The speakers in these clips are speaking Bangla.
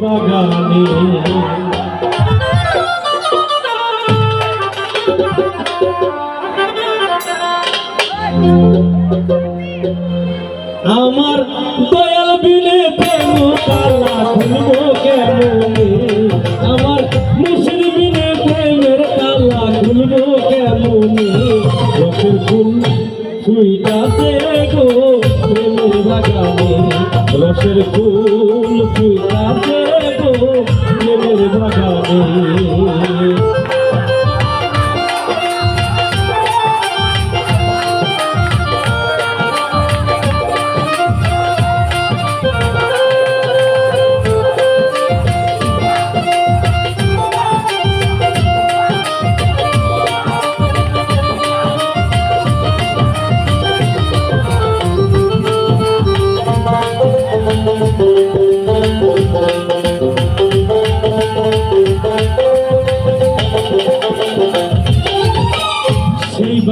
বাগানে আমার দয়াল বিনে প্রেম তালা খুলবো কেমনে? আমার মুসির বিনে প্রেমের তালা খুলবো কেমনে? রসের ফুল ফুইটাতে গো প্রেমের বাগানে। রসের ফুল ফুইটাতে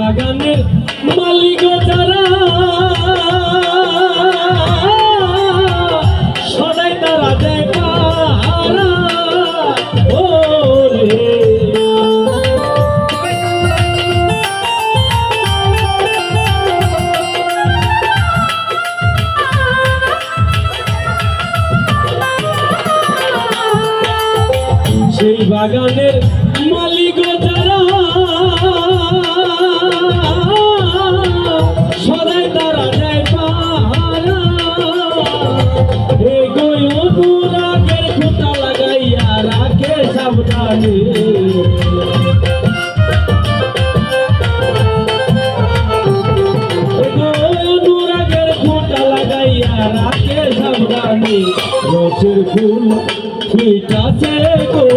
বাগানের মালিক যারা সদাই তারা সেই বাগানের মালিক রাখে সাবধানে। রসের ফুল ফুইটাছে গো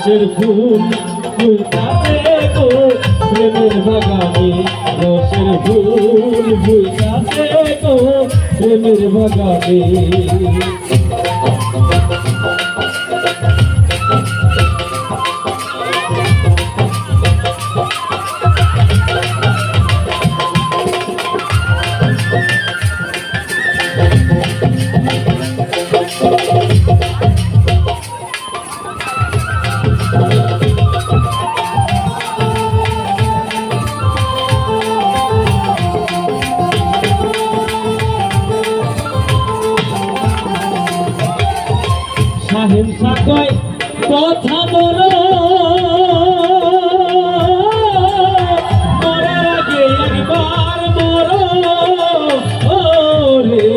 রসের ফুল ফুলটাতে গো। প্রেমের বাগানে রসের ফুল ফুলটাতে গো। প্রেমের বাগানে। সাহেব কয় কথা বলো। মরার আগে একবার মরো। রে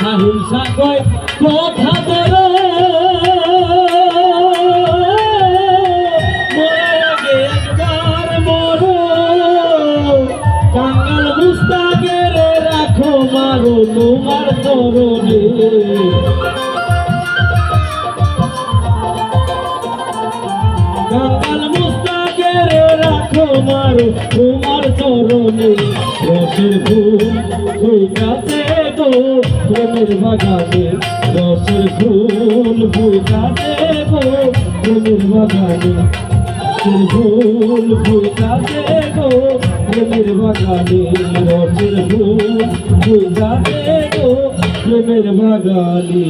সাহিংসা কয় কথা বলো। তোমার চরণে রসের ফুল ফুটাতে গো প্রেমের বাগানে রসের ফুল ফুটাতে গো প্রেমের বাগানে রসের ফুল প্রেমের বাগানে রসের ফুল প্রেমের বাগানে